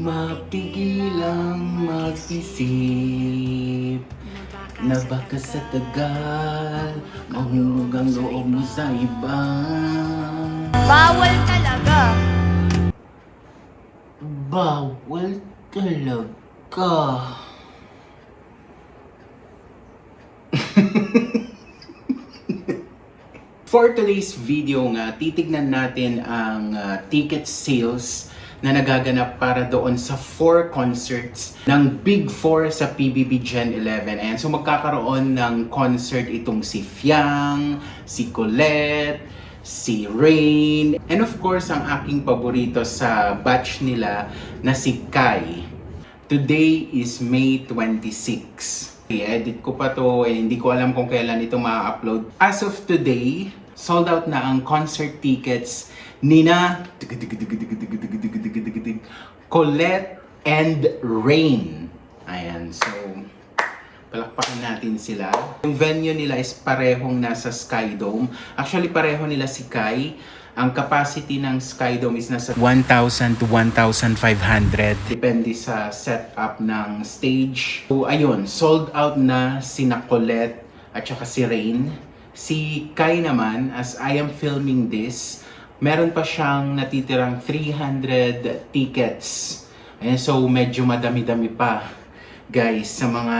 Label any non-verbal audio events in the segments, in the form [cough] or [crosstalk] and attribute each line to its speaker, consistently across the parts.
Speaker 1: mapigilang mag-isip Na baka sa tagal Mahulog ang loob mo sa iba
Speaker 2: Bawal talaga.
Speaker 1: Bawal talaga [laughs] For today's video nga, titignan natin ang ah, ticket sales na nagaganap para doon sa four concerts ng Big Four sa PBB Gen 11. Ayan, so magkakaroon ng concert itong si Fiang, si Colette, si Rain, and of course ang aking paborito sa batch nila na si Kai. Today is May 26. I-edit ko pa to, eh, hindi ko alam kung kailan ito ma-upload. As of today, sold out na ang concert tickets nina Colette and Rain. Ayan, so palakpakan natin sila. Yung venue nila is parehong nasa Sky Dome. Actually, pareho nila si Kai. Ang capacity ng Sky Dome is nasa 1,000 to 1,500. Depende sa setup ng stage. So, ayun, sold out na si Colette at saka si Rain. Si Kai naman, as I am filming this, meron pa siyang natitirang 300 tickets. Ayan, so medyo madami-dami pa guys sa mga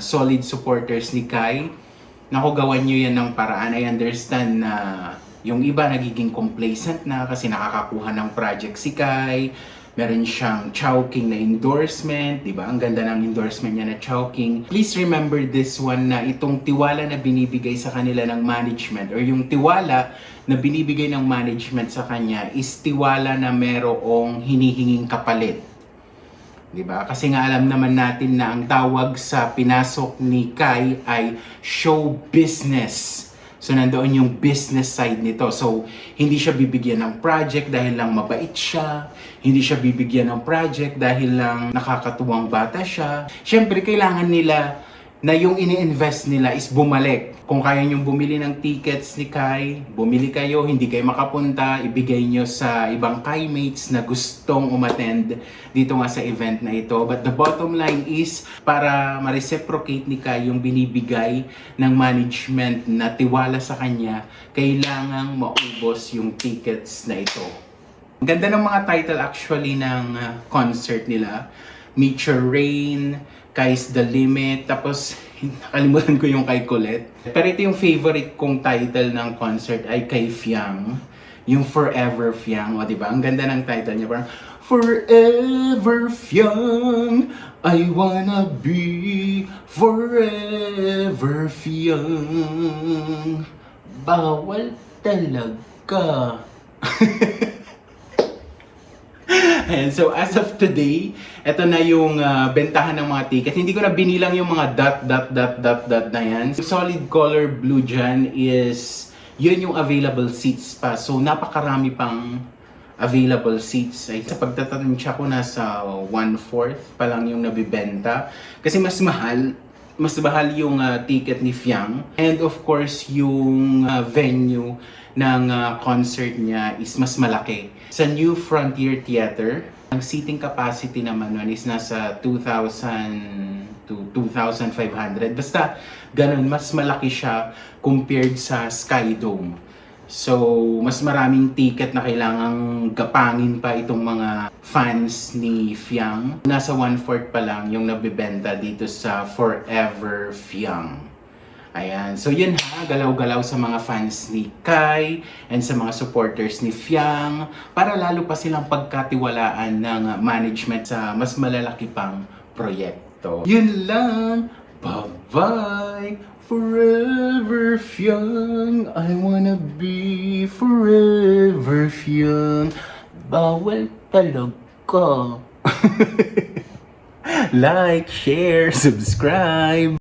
Speaker 1: solid supporters ni Kai. Naku, gawan nyo yan ng paraan. I understand na yung iba nagiging complacent na kasi nakakakuha ng project si Kai. Meron siyang Chowking na endorsement, di ba? Ang ganda ng endorsement niya na Chowking. Please remember this one na itong tiwala na binibigay sa kanila ng management or yung tiwala na binibigay ng management sa kanya is tiwala na merong hinihinging kapalit. 'Di ba? Kasi nga alam naman natin na ang tawag sa pinasok ni Kai ay show business. So nandoon yung business side nito. So hindi siya bibigyan ng project dahil lang mabait siya. Hindi siya bibigyan ng project dahil lang nakakatuwang bata siya. Siyempre kailangan nila na yung ini-invest nila is bumalik. Kung kaya nyong bumili ng tickets ni Kai, bumili kayo, hindi kayo makapunta, ibigay nyo sa ibang Kai mates na gustong umattend dito nga sa event na ito. But the bottom line is, para ma-reciprocate ni Kai yung binibigay ng management na tiwala sa kanya, kailangang maubos yung tickets na ito. Ganda ng mga title actually ng uh, concert nila. Meet Your Rain, Kai's The Limit, tapos [laughs] nakalimutan ko yung kay Colette. Pero ito yung favorite kong title ng concert ay kay Fiang. Yung Forever Fiang. O, di ba? Ang ganda ng title niya. Parang, Forever Fiang, I wanna be forever Fiang. Bawal talaga. [laughs] Ayan, [laughs] so as of today, ito na yung ah, bentahan ng mga ticket. Hindi ko na binilang yung mga dot, dot, dot, dot, dot na yan. Solid color blue dyan is, yun yung available seats pa. So napakarami pang available seats. Ay, sa pagtatansya ko, nasa one-fourth pa lang yung nabibenta. Kasi mas mahal, mas mahal yung ah, ticket ni Fiang. And of course, yung ah, venue ng ah, concert niya is mas malaki. Sa New Frontier Theater, ang seating capacity naman nun is nasa 2,000 to 2,500. Basta ganun, mas malaki siya compared sa Sky Dome. So, mas maraming ticket na kailangang gapangin pa itong mga fans ni Fiang. Nasa one-fourth pa lang yung nabibenta dito sa Forever Fiang. Ayan. So, yun ha. Galaw-galaw sa mga fans ni Kai and sa mga supporters ni Fiang para lalo pa silang pagkatiwalaan ng management sa mas malalaki pang proyekto. Yun lang. Bye-bye. Forever Fiang. I wanna be forever Fiang. Bawal talaga. [laughs] like, share, subscribe.